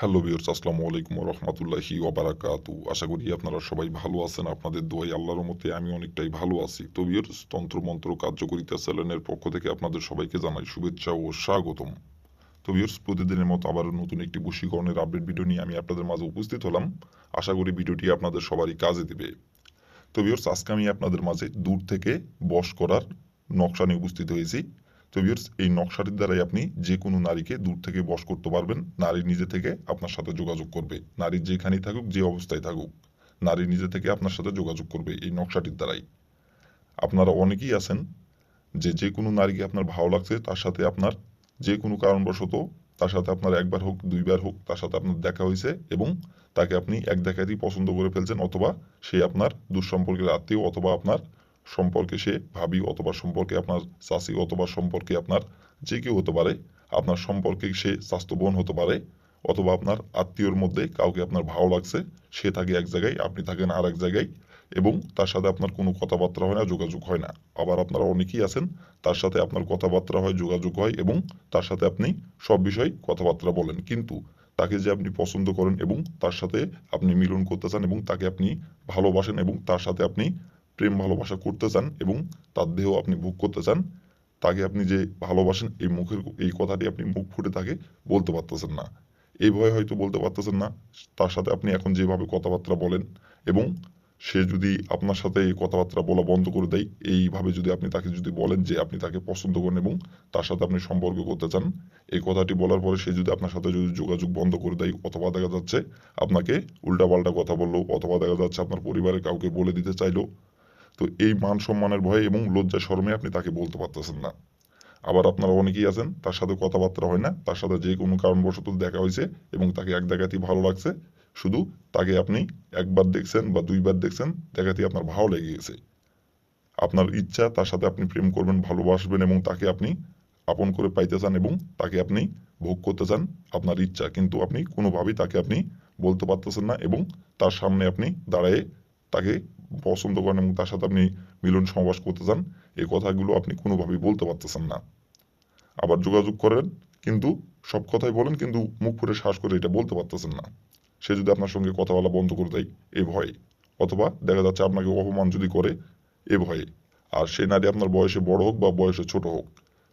Hello বিয়র্স আসসালামু আলাইকুম রহমতুল্লাহি ওবারাকাতু আশা করি আপনারা সবাই ভালো আছেন, আপনাদের দোয়াই আল্লাহর মতে আমি অনেকটাই ভালো আছি। তো বিয়র্স তন্ত্রমন্ত্র কার্যকরিতা চ্যানেলের পক্ষ থেকে আপনাদের সবাইকে জানাই শুভেচ্ছা ও স্বাগতম। তো বিয়র্স প্রতিদিনের মতো আবার নতুন একটি বশীকরণের আপডেট ভিডিও নিয়ে আমি আপনাদের মাঝে উপস্থিত হলাম। আশা করি ভিডিওটি আপনাদের সবারই কাজে দেবে। তো বিয়র্স আজকে আমি আপনাদের মাঝে দূর থেকে বশ করার নকশা নিয়ে উপস্থিত হয়েছি। তো ভিউয়ার্স এই নকশাটির দ্বারাই আপনি যে কোনো নারীকে দূর থেকে বশ করতে পারবেন। নারী নিজে থেকে আপনার সাথে যোগাযোগ করবে। নারী যেখানেই থাকুক, যে অবস্থায় থাকুক, নারী নিজে থেকে আপনার সাথে যোগাযোগ করবে এই নকশাটির দ্বারাই। আপনারা অনেকেই আছেন যে যে কোনো নারীকে আপনার ভালো লাগছে, তার সাথে আপনার যে কোনো কারণবশত তার সাথে আপনার একবার হোক, দুইবার হোক, তার সাথে আপনার দেখা হয়েছে এবং তাকে আপনি এক দেখাতেই পছন্দ করে ফেলছেন অথবা সে আপনার দুঃসম্পর্কের আত্মীয় অথবা আপনার সম্পর্কে সে, ভাবি অথবা সম্পর্কে আপনার চাষি অথবা সম্পর্কে আপনার যে কেউ হতে পারে, আপনার সম্পর্কে সে স্বাস্থ্য বোন হতে পারে অথবা আপনার আত্মীয়র মধ্যে কাউকে আপনার ভালো লাগছে, সে থাকে এক জায়গায়, আপনি থাকেন আর এক জায়গায় এবং তার সাথে আপনার কোনো কথাবার্তা হয় না, যোগাযোগ হয় না। আবার আপনারা অনেকেই আছেন, তার সাথে আপনার কথাবার্তা হয়, যোগাযোগ হয় এবং তার সাথে আপনি সব বিষয় কথাবার্তা বলেন। কিন্তু তাকে যে আপনি পছন্দ করেন এবং তার সাথে আপনি মিলন করতে চান এবং তাকে আপনি ভালোবাসেন এবং তার সাথে আপনি প্রেম ভালোবাসা করতে চান এবং তার দেহ আপনি ভোগ করতে চান, তাকে আপনি যে ভালোবাসেন, এই মুখের এই কথাটি আপনি মুখ ফুটে তাকে বলতে পারতেছেন না। এই ভয়ে হয়তো বলতে পারতেছেন না, তার সাথে আপনি এখন যেভাবে কথাবার্তা বলেন এবং সে যদি আপনার সাথে এই কথাবার্তা বলা বন্ধ করে দেয়, এইভাবে যদি আপনি তাকে যদি বলেন যে আপনি তাকে পছন্দ করেন এবং তার সাথে আপনি সম্পর্ক করতে চান, এই কথাটি বলার পরে সে যদি আপনার সাথে যদি যোগাযোগ বন্ধ করে দেয়, অথবা দেখা যাচ্ছে আপনাকে উল্টাপাল্টা কথা বলল, অথবা দেখা যাচ্ছে আপনার পরিবারের কাউকে বলে দিতে চাইলো তো এই মান সম্মানের ভয়ে এবং লজ্জা শরমে আপনি তাকে বলতে পারতেছেন না। আবার আপনারা অনেকেই আছেন, তার সাথে কথাবার্তা হয় না, তার সাথে যে কোনো কারণবশত দেখা হয়েছে এবং তাকে এক দেখাতেই ভালো লাগছে। শুধু তাকে আপনি একবার দেখছেন বা দুইবার দেখছেন, দেখাতেই আপনার ভালো লেগে গেছে। আপনার ইচ্ছা, তার সাথে আপনি প্রেম করবেন, ভালোবাসবেন এবং তাকে আপনি আপন করে পাইতে চান এবং তাকে আপনি ভোগ করতে চান, আপনার ইচ্ছা। কিন্তু আপনি কোনোভাবেই তাকে আপনি বলতে পারতেছেন না এবং তার সামনে আপনি দাঁড়ায়ে তাকে পছন্দ করেন এবং তার সাথে আপনি মিলন সমাবাস করতে চান, এই কথাগুলো আপনি কোনোভাবেই বলতে পারতেছেন না। আবার যোগাযোগ করেন, কিন্তু সব কথাই বলেন, কিন্তু মুখ ফুটে শ্বাস করে এটা বলতে পারতেছেন না। সে যদি আপনার সঙ্গে কথা বলা বন্ধ করে দেয়, এ ভয়ে। অথবা দেখা যাচ্ছে আপনাকে অপমান যদি করে, এ ভয়ে। আর সে নারী আপনার বয়সে বড় হোক বা বয়সে ছোট হোক,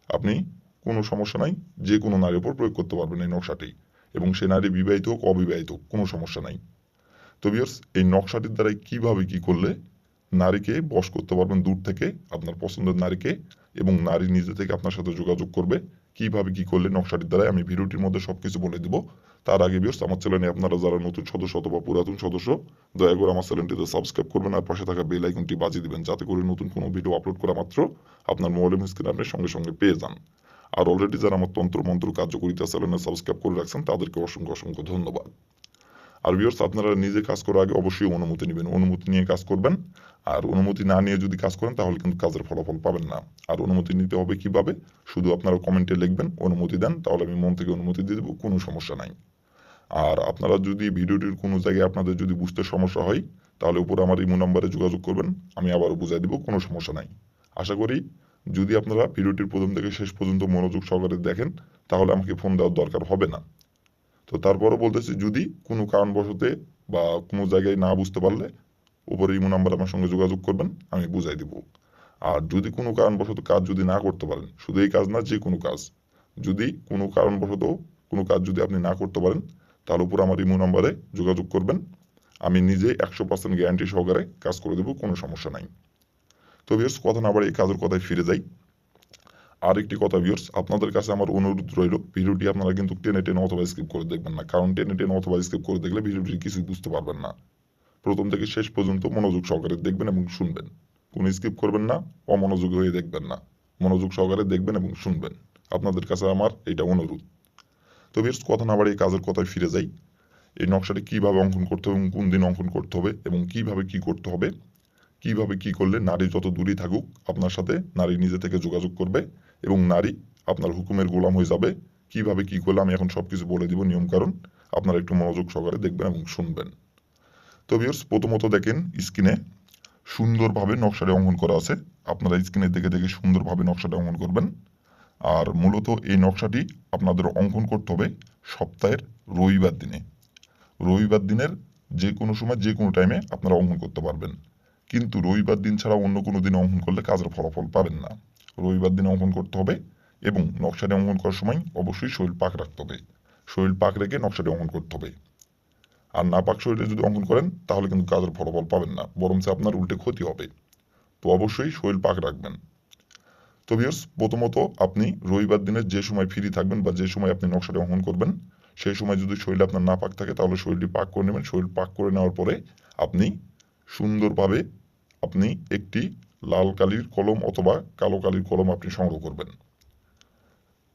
আপনি কোনো সমস্যা নাই, যে কোনো নারীর উপর প্রয়োগ করতে পারবেন এই নকশাটি। এবং সে নারী বিবাহিত হোক, অবিবাহিত হোক, কোনো সমস্যা নাই। তো বিয়ার্স এই নকশাটির দ্বারাই কীভাবে কি করলে নারীকে বশ করতে পারবেন দূর থেকে, আপনার পছন্দের নারীকে এবং নারী নিজে থেকে আপনার সাথে যোগাযোগ করবে, কীভাবে কি করলে নকশাটির দ্বারাই আমি ভিডিওটির মধ্যে সবকিছু বলে দিব। তার আগে বিয়ার্স আমার চ্যানেলে আপনারা যারা নতুন সদস্য অথবা পুরাতন সদস্য, দয়া করে আমার চ্যানেলটিতে সাবস্ক্রাইব করবেন আর পাশে থাকা বেল আইকনটি বাজিয়ে দিবেন, যাতে করে নতুন কোনো ভিডিও আপলোড করা মাত্র আপনার মোবাইলের স্ক্রিন আপনি সঙ্গে সঙ্গে পেয়ে যান। আর অলরেডি যারা আমার তন্ত্র মন্ত্র কার্যকরিতা চ্যানেলে সাবস্ক্রাইব করে রাখছেন, তাদেরকে অসংখ্য অসংখ্য ধন্যবাদ। আর ভিউয়ার্স আপনারা নিজে কাজ করার আগে অবশ্যই অনুমতি নেবেন। অনুমতি নিয়ে কাজ করবেন। আর অনুমতি না নিয়ে যদি কাজ করেন, তাহলে কিন্তু কাজের ফলাফল পাবেন না। আর অনুমতি নিতে হবে কীভাবে? শুধু আপনারা কমেন্টে লিখবেন, অনুমতি দেন, তাহলে আমি মন থেকে অনুমতি দিয়ে দেবো, কোনো সমস্যা নাই। আর আপনারা যদি ভিডিওটির কোনো জায়গায় আপনাদের যদি বুঝতে সমস্যা হয়, তাহলে উপরে আমার ইমো নাম্বারে যোগাযোগ করবেন, আমি আবারও বুঝাই দেবো, কোনো সমস্যা নাই। আশা করি যদি আপনারা ভিডিওটির প্রথম থেকে শেষ পর্যন্ত মনোযোগ সহকারে দেখেন, তাহলে আমাকে ফোন দেওয়ার দরকার হবে না। তো তারপরও বলতেছি, যদি কোনো কারণবশতে বা কোনো জায়গায় না বুঝতে পারলে উপরে ইমো নাম্বার আমার সঙ্গে যোগাযোগ করবেন, আমি বুঝাই দিব। আর যদি কোনো কারণবশত কাজ যদি না করতে পারেন, শুধু এই কাজ না, যে কোনো কাজ, যদি কোনো কারণবশত কোনো কাজ যদি আপনি না করতে পারেন তাহলে উপর আমার ইমো নাম্বারে যোগাযোগ করবেন। আমি নিজে একশো পার্সেন্ট গ্যারান্টি সহকারে কাজ করে দেবো, কোনো সমস্যা নাই। তো ভিউর্স কথা না বাড়ি এই কাজের কথায় ফিরে যাই। আরেকটি কথা ভিউর্স আপনাদের কাছে আমার অনুরোধ রইল, ভিডিওটি আপনারা কিন্তু টেনে টেনে অথবা স্কিপ করে দেখবেন না। কারণ টেনে টেনে অথবা স্কিপ করে দেখলে ভিডিওটি কিছুই বুঝতে পারবেন না। প্রথম থেকে শেষ পর্যন্ত মনোযোগ সহকারে দেখবেন এবং শুনবেন। কোনো স্কিপ করবেন না, অমনোযোগী হয়ে দেখবেন না। মনোযোগ সহকারে দেখবেন এবং শুনবেন। আপনাদের কাছে আমার এটা অনুরোধ। তো ভিউর্স কথা না বাড়ি কাজের কথায় ফিরে যাই। এই নকশাটি কীভাবে অঙ্কন করতে হবে এবং কোন দিন অঙ্কন করতে হবে এবং কীভাবে কি করতে হবে, কীভাবে কি করলে নারী যত দূরেই থাকুক, আপনার সাথে নারী নিজে থেকে যোগাযোগ করবে। এবং নারী, আপনার হুকুমের গোলাম হয়ে যাবে। কীভাবে কি করলে আমি এখন সবকিছু বলে দিব নিয়ম কারণ আপনারা একটু মনোযোগ সহকারে দেখবেন এবং শুনবেন। তো ভিউর্স প্রথমত দেখেন স্ক্রিনে সুন্দরভাবে নকশাটি অঙ্কন করা আছে। আপনারা স্ক্রিনে দেখে দেখে সুন্দরভাবে নকশাটা অঙ্কন করবেন। আর মূলত এই নকশাটি আপনাদের অঙ্কন করতে হবে সপ্তাহের রবিবার দিনে। রবিবার দিনের যে কোনো সময়, যে কোনো টাইমে আপনারা অঙ্কন করতে পারবেন। কিন্তু রবিবার দিন ছাড়া অন্য কোনো দিনে অঙ্কন করলে কাজের ফলাফল পাবেন না। রবিবার দিনে অঙ্কন করতে হবে এবং নকশাটি অঙ্কন করার সময় অবশ্যই শরীর পাক রাখতে হবে। শরীর পাক রেখে নকশাটি অঙ্কন করতে হবে। আর না পাক শরীরে যদি অঙ্কন করেন, তাহলে কিন্তু কাজের ফলাফল পাবেন না বরং সে আপনার উল্টে ক্ষতি হবে। তো অবশ্যই শরীর পাক রাখবেন। তো ভিউয়ার্স প্রথমত আপনি রবিবার দিনের যে সময় ফ্রি থাকবেন বা যে সময় আপনি নকশাটি অঙ্কন করবেন, সেই সময় যদি শরীর আপনার না পাক থাকে, তাহলে শরীরটি পাক করে নেবেন। শরীর পাক করে নেওয়ার পরে আপনি সুন্দরভাবে আপনি একটি লাল কালির কলম অথবা কালো কালির কলম আপনি সংগ্রহ করবেন।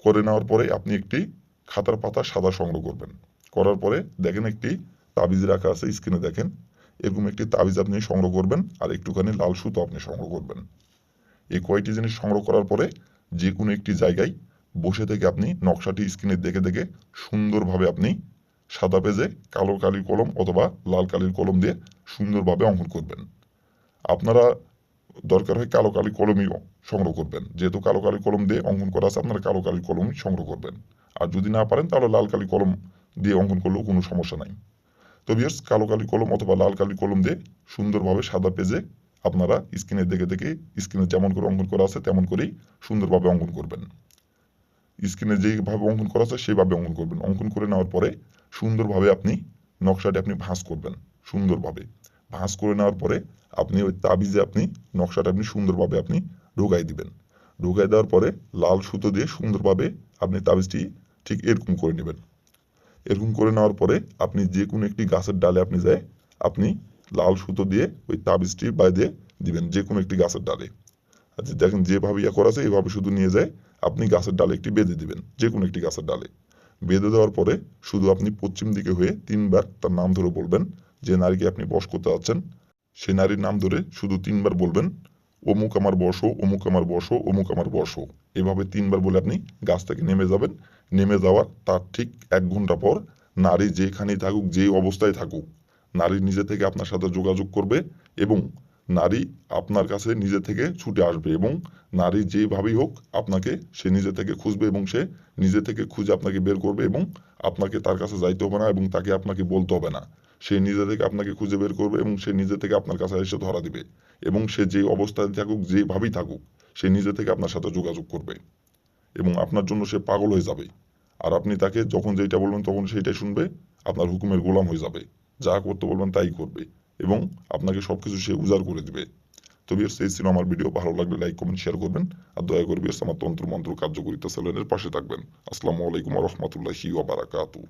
করে নেওয়ার পরে আপনি একটি খাতার পাতা সাদা সংগ্রহ করবেন। করার পরে দেখেন একটি তাবিজ রাখা আছে, স্ক্রিনে দেখেন। এরকম একটি তাবিজ আপনি সংগ্রহ করবেন আর একটুখানি লাল সুতো আপনি সংগ্রহ করবেন। এই কয়টি জিনিস সংগ্রহ করার পরে যে কোনো একটি জায়গায় বসে থেকে আপনি নকশাটি স্ক্রিনে দেখে দেখে সুন্দরভাবে আপনি সাদা পেজে কালো কালির কলম অথবা লাল কালির কলম দিয়ে সুন্দরভাবে অঙ্কন করবেন। আপনারা দরকার হয় কালো কালি কলমই সংগ্রহ করবেন। যেহেতু কালো কালি কলম দিয়ে অঙ্কন করা আছে, আপনারা কালো কালি কলমই সংগ্রহ করবেন। আর যদি না পারেন, তাহলে লাল কালি কলম দিয়ে অঙ্কন করলেও কোনো সমস্যা নাই। তো বিয়ার্স কালো কালি কলম অথবা লাল কালি কলম দিয়ে সুন্দরভাবে সাদা পেজে আপনারা স্ক্রিনে দেখে দেখে, স্ক্রিনে যেমন করে অঙ্কন করা আছে, তেমন করেই সুন্দরভাবে অঙ্কন করবেন। স্ক্রিনে যেভাবে অঙ্কন করা আছে, সেভাবে অঙ্কন করবেন। অঙ্কন করে নেওয়ার পরে সুন্দরভাবে আপনি নকশাটি আপনি ভাঁজ করবেন। সুন্দরভাবে। ভাঁজ করে নেওয়ার পরে আপনি ওই তাবিজে আপনি, নকশাটা আপনি সুন্দরভাবে আপনি ঢোকাই দিবেন। ঢোকাই দেওয়ার পরে লাল সুতো দিয়ে সুন্দরভাবে আপনি তাবিজটি ঠিক এরকম করে নেবেন। এরকম করে নেওয়ার পরে আপনি যে কোনো একটি গাছের ডালে আপনি যায়, আপনি লাল সুতো দিয়ে ওই তাবিজটি বাইরে দিবেন যে কোনো একটি গাছের ডালে। আচ্ছা দেখেন যেভাবে ইয়া করা আছে এইভাবে শুধু নিয়ে যায়, আপনি গাছের ডালে একটি বেঁধে দিবেন যে কোনো একটি গাছের ডালে। বেঁধে দেওয়ার পরে শুধু আপনি পশ্চিম দিকে হয়ে তিনবার তার নাম ধরে বলবেন যে, নারীকে আপনি বশ করতে যাচ্ছেন সে নারীর নাম ধরে শুধু তিনবার বলবেন, অমুক আমার বসো, অমুক আমার বসো, অমুক আমার বসো। এভাবে তিনবার বলে আপনি গাছ থেকে নেমে যাবেন। নেমে যাওয়ার তার ঠিক এক ঘণ্টা পর নারী যেখানেই থাকুক যেই অবস্থায় থাকুক, নারী নিজে থেকে আপনার সাথে যোগাযোগ করবে এবং নারী আপনার কাছে নিজে থেকে ছুটে আসবে এবং নারী যেভাবেই হোক আপনাকে সে নিজে থেকে খুঁজবে এবং সে নিজে থেকে খুঁজে আপনাকে বের করবে এবং আপনাকে তার কাছে যাইতে হবে না এবং তাকে আপনাকে বলতে হবে না। সে নিজে থেকে আপনাকে খুঁজে বের করবে এবং সে নিজে থেকে আপনার কাছে এসে ধরা দিবে। এবং সে যে অবস্থায় থাকুক, যেভাবেই থাকুক, সে নিজে থেকে আপনার সাথে যোগাযোগ করবে। এবং আপনার জন্য সে পাগল হয়ে যাবে। আর আপনি তাকে যখন যেটা বলবেন, তখন সেইটাই শুনবে, আপনার হুকুমের গোলাম হয়ে যাবে। যা করতে বলবেন, তাই করবে। এবং আপনাকে সব কিছু সে উজাড় করে দিবে। তো বিয়ার্স, এই ছিল আমার ভিডিও। ভালো লাগলে লাইক, কমেন্ট, শেয়ার করবেন। আর দয়া করে বিয়ার্স, আমার তন্ত্র মন্ত্র কার্যকরিতা চ্যানেলের পাশে থাকবেন। আসসালামু আলাইকুম রহমতুল্লাহি ওয়া বারাকাতুহু।